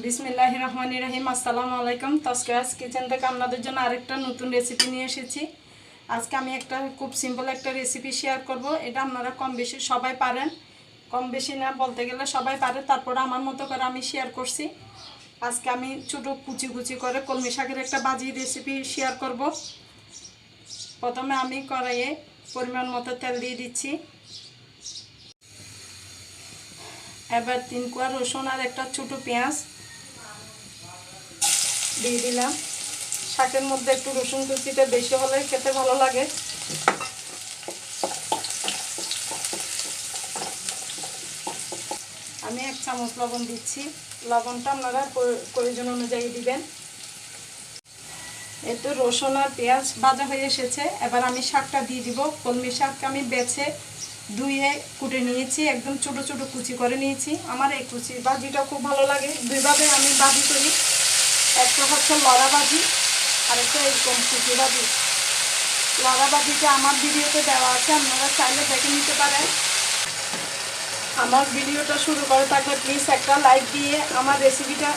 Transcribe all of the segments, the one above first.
বিসমিল্লাহ রহমান রহিম, আসসালামু আলাইকুম। তস্করাজ কিচেন থেকে আপনাদের জন্য আরেকটা নতুন রেসিপি নিয়ে এসেছি। আজকে আমি একটা খুব সিম্পল একটা রেসিপি শেয়ার করব। এটা আপনারা কম বেশি সবাই পারেন। কম বেশি না বলতে গেলে সবাই পারে, তারপরে আমার মতো করে আমি শেয়ার করছি। আজকে আমি ছোটো কুচি কুচি করে কলমি শাকের একটা বাজি রেসিপি শেয়ার করব। প্রথমে আমি কড়াইয়ে পরিমাণ মতো তেল দিয়ে দিচ্ছি। এবার তিন কোয়া রসুন আর একটা ছোটো পেঁয়াজ দিয়ে দিলাম। শাকের মধ্যে একটু রসুন কুচিটা বেশি হলে খেতে ভালো লাগে। আমি এক চামচ লবণ দিচ্ছি। লবণটা আপনারা প্রয়োজন অনুযায়ী দিবেন। এই তো রসুন আর পেঁয়াজ ভাজা হয়ে এসেছে। এবার আমি শাকটা দিয়ে দিব। কলমি শাককে আমি বেছে ধুয়ে কুটে নিয়েছি। একদম ছোটো ছোটো কুচি করে নিয়েছি। আমার এই কুচি বাজিটা খুব ভালো লাগে। দুইভাবে আমি বাজি করি। একটা হচ্ছে লড়া ভাজি আর একটা এরকম কুচি ভাজি লড়া ভাজিটা আমার ভিডিওতে দেওয়া আছে, আপনারা চাইলে দেখে নিতে পারেন। আমার ভিডিওটা শুরু করে থাকলে প্লিজ একটা লাইক দিয়ে আমার রেসিপিটা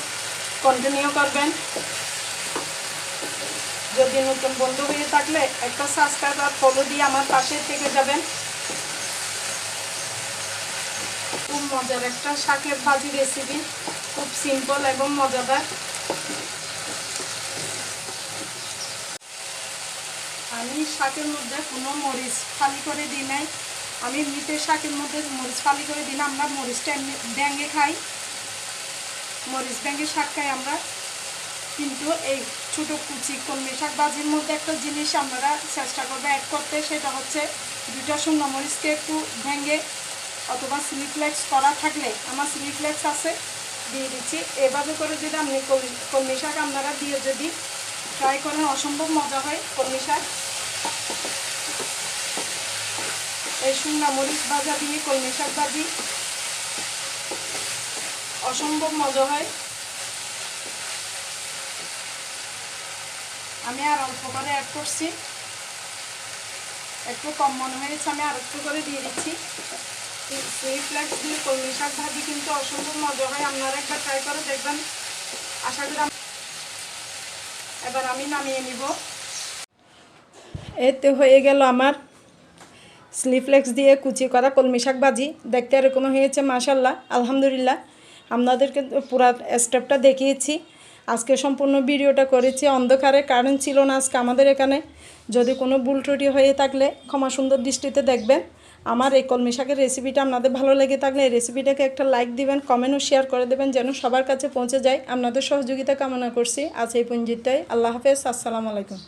কন্টিনিউ করবেন। যদি নতুন বন্ধু হয়ে থাকলে একটা সাবস্ক্রাইব আর ফলো দিয়ে আমার পাশে থেকে যাবেন। খুব মজার একটা শাকের ভাজি রেসিপি খুব সিম্পল এবং মজাদার। আমি শাকের মধ্যে কোনো মরিচ ফালি করে দিই নাই। আমি এমনিতে শাকের মধ্যে মরিচ ফালি করে দিই না, আমরা মরিচটা এমনি ব্যাঙে খাই। মরিচ ব্যাঙে শাক খাই আমরা। কিন্তু এই ছোটো কুচি কলমি শাক বাজির মধ্যে একটা জিনিস আমরা চেষ্টা করব অ্যাড করতে, সেটা হচ্ছে দুটা শুকনো মরিচকে একটু ভেঙে অথবা স্লিপলেক্স করা থাকলে, আমার স্লিপলেক্স আছে, দিয়ে দিচ্ছি। এভাবে করে যদি আপনি কল- কলমি শাক আপনারা দিয়ে যদি ট্রাই করেন, অসম্ভব মজা হয় কলমি শাক এই শুকনা মরিচ ভাজা দিয়ে কলমি শাক ভাজি। অসম্ভব মজা হয়। আমি আর অল্প করে অ্যাড করছি। একটু কম মনে হয়েছে, আমি আর একটু করে দিয়ে দিচ্ছি। সেই ফ্লেক্স দিয়ে কলমি শাক ভাজি কিন্তু অসম্ভব মজা হয়। আপনারা একবার ট্রাই করে দেখবেন। আশা করি এবার আমি নামিয়ে নিব। এতে হয়ে গেল আমার স্লিফলেক্স দিয়ে কুচি করা কলমি শাক ভাজি। দেখতে এরকম হয়েছে মাশাল্লাহ আলহামদুলিল্লাহ। আপনাদেরকে পুরা স্টেপটা দেখিয়েছি। আজকে সম্পূর্ণ ভিডিওটা করেছি, অন্ধকারে কারেন্ট ছিল না আজকে আমাদের এখানে। যদি কোনো ভুল ত্রুটি হয়ে থাকলে ক্ষমা সুন্দর দৃষ্টিতে দেখবেন। আমার এই কলমি শাকের রেসিপিটা আপনাদের ভালো লেগে থাকলে এই রেসিপিটাকে একটা লাইক দিবেন কমেন্ট ও শেয়ার করে দেবেন, যেন সবার কাছে পৌঁছে যায়। আপনাদের সহযোগিতা কামনা করছি। আজ এই পঞ্জিতটাই আল্লাহ হাফেজ। আসসালামু আলাইকুম।